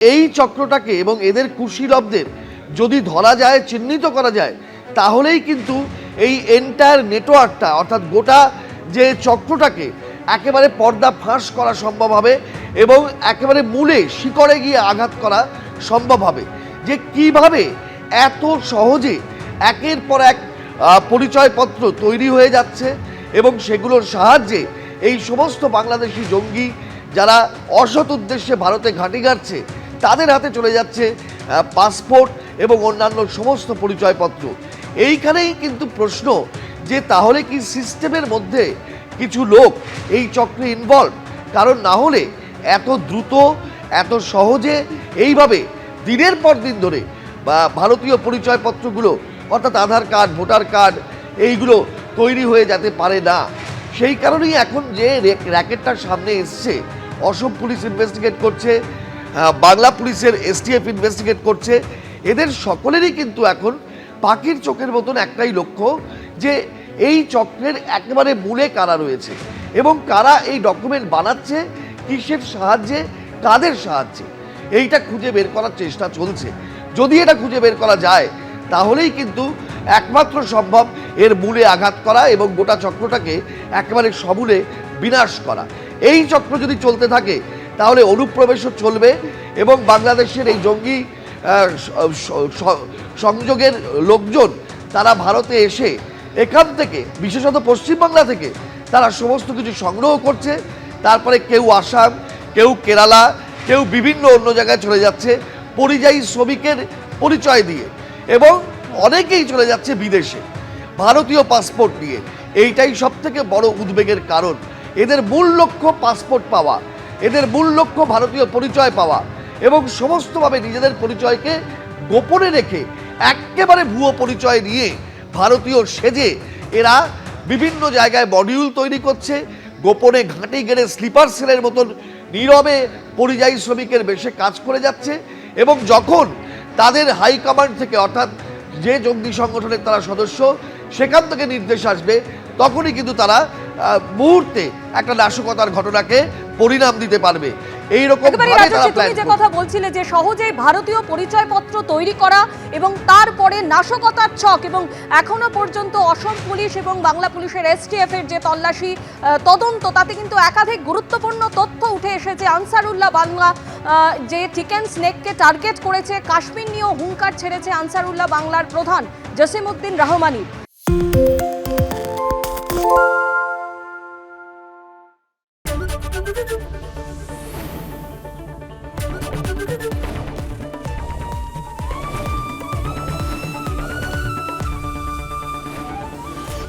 এই চক্রটাকে এবং এদের কুশীলবদের যদি ধরা যায়, চিহ্নিত করা যায়, তাহলেই কিন্তু এই এন্টায়ার নেটওয়ার্কটা অর্থাৎ গোটা যে চক্রটাকে একেবারে পর্দা ফাঁস করা সম্ভব হবে এবং একেবারে মূলে শিকড়ে গিয়ে আঘাত করা সম্ভব হবে। যে কীভাবে এত সহজে একের পর এক পরিচয়পত্র তৈরি হয়ে যাচ্ছে এবং সেগুলোর সাহায্যে এই সমস্ত বাংলাদেশি জঙ্গি যারা অসৎ উদ্দেশ্যে ভারতে ঘাঁটি গাড়ছে তাদের হাতে চলে যাচ্ছে পাসপোর্ট এবং অন্যান্য সমস্ত পরিচয়পত্র। এইখানেই কিন্তু প্রশ্ন যে তাহলে কি সিস্টেমের মধ্যে কিছু লোক এই চক্রে ইনভলভ কারণ না হলে এত দ্রুত, এত সহজে এইভাবে দিনের পর দিন ধরে বা ভারতীয় পরিচয়পত্রগুলো, অর্থাৎ আধার কার্ড, ভোটার কার্ড, এইগুলো তৈরি হয়ে যেতে পারে না। সেই কারণেই এখন যে র্যাক- র্যাকেটটার সামনে এসছে অসম পুলিশ ইনভেস্টিগেট করছে বাংলা পুলিশের এসটিএফ ইনভেস্টিগেট করছে। এদের সকলেরই কিন্তু এখন পাখির চোখের মতন একটাই লক্ষ্য যে এই চক্রের একেবারে মূলে কারা রয়েছে এবং কারা এই ডকুমেন্ট বানাচ্ছে, কিসের সাহায্যে, কাদের সাহায্যে? এইটা খুঁজে বের করার চেষ্টা চলছে। যদি এটা খুঁজে বের করা যায়, তাহলেই কিন্তু একমাত্র সম্ভব এর মূলে আঘাত করা এবং গোটা চক্রটাকে একেবারে সমূলে বিনাশ করা। এই চক্র যদি চলতে থাকে তাহলে অনুপ্রবেশও চলবে এবং বাংলাদেশের এই জঙ্গি সংযোগের লোকজন তারা ভারতে এসে এখান থেকে, বিশেষত পশ্চিমবাংলা থেকে, তারা সমস্ত কিছু সংগ্রহ করছে। তারপরে কেউ আসাম, কেউ কেরালা, কেউ বিভিন্ন অন্য জায়গায় চলে যাচ্ছে পরিযায়ী শ্রমিকের পরিচয় দিয়ে এবং অনেকেই চলে যাচ্ছে বিদেশে। ভারতীয় পাসপোর্ট নিয়ে। এইটাই সব থেকে বড় উদ্বেগের কারণ। এদের মূল লক্ষ্য পাসপোর্ট পাওয়া। এদের মূল লক্ষ্য ভারতীয় পরিচয় পাওয়া এবং সমস্তভাবে নিজেদের পরিচয়কে গোপনে রেখে একেবারে ভুয়ো পরিচয় নিয়ে ভারতীয় সেজে এরা বিভিন্ন জায়গায় মডিউল তৈরি করছে। গোপনে ঘাঁটি গেড়ে স্লিপার সেলের মতন নীরবে পরিযায়ী শ্রমিকের বেশে কাজ করে যাচ্ছে এবং যখন তাদের হাইকমান্ড থেকে অর্থাৎ যে জঙ্গি সংগঠনের তারা সদস্য, সেখান থেকে নির্দেশ আসবে, তখনই কিন্তু তারা মুহূর্তে একটা নাশকতার ঘটনাকে পরিণাম দিতে পারবে। প্ল্যান তুমি যে কথা বলছিলে যে সহজেই ভারতীয় পরিচয়পত্র তৈরি করা এবং তারপরে নাশকতার ছক এবং এখনও পর্যন্ত অসম পুলিশ এবং বাংলা পুলিশের এসটিএফ এর যে তল্লাশি তদন্ত তাতে কিন্তু একাধিক গুরুত্বপূর্ণ তথ্য উঠে এসেছে। আনসারুল্লাহ বাংলা যে চিকেন স্নেককে টার্গেট করেছে কাশ্মীর নিয়েও হুঙ্কার ছেড়েছে আনসারুল্লাহ বাংলার প্রধান জসিমউদ্দিন রহমানি।